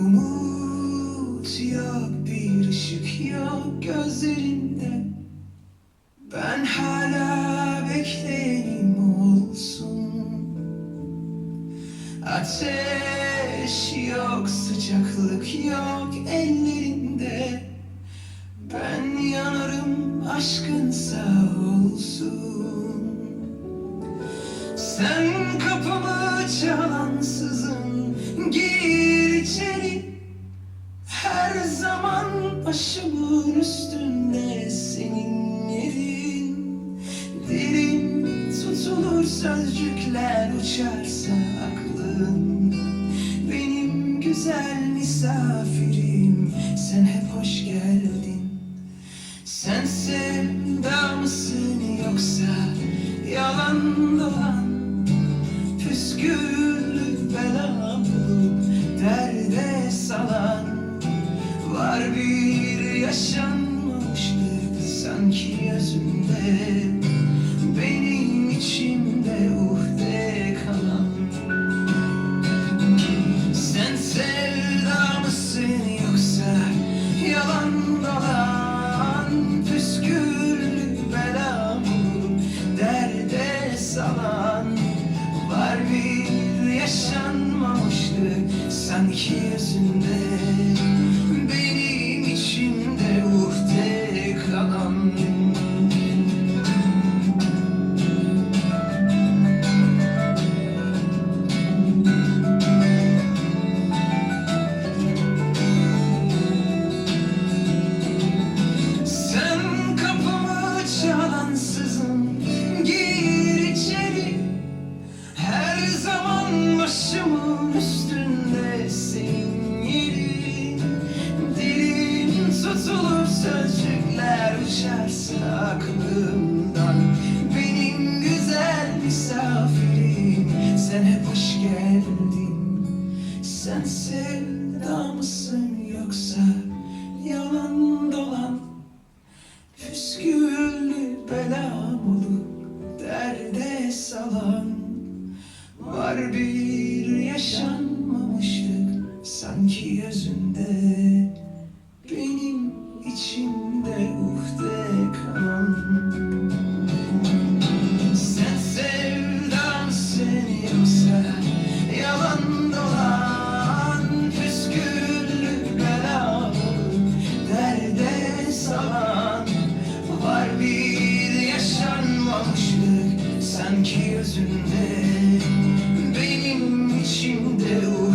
Umut ya bir ışık ya gözlerinde. Ben hala bekleyenim olsun. Ateş yok sıcaklık yok ellerinde. Ben yanarım aşkın sağ olsun. Sen kapımı çalansızın üstünde senin yerin. Dilim tutulur sözcükler uçarsa aklımdan Benim güzel misafirim sen hep hoş geldin. Sen sevda yoksa yalan dolan? Püsküllü bela bulup bir yaşanmamışlık sanki özünde Benim içimde uhde kalan Sen sevda mısın yoksa yalan dolan Püsküllü bela bulup derde salan Var bir yaşanmamışlık sanki özünde zaman başımın üstünde senin yerin Dilim tutulur sözcükler uçarsa aklımdan. Benim güzel misafirim sen hep hoş geldin. Sen sevda sanki özünde Benim içimde uh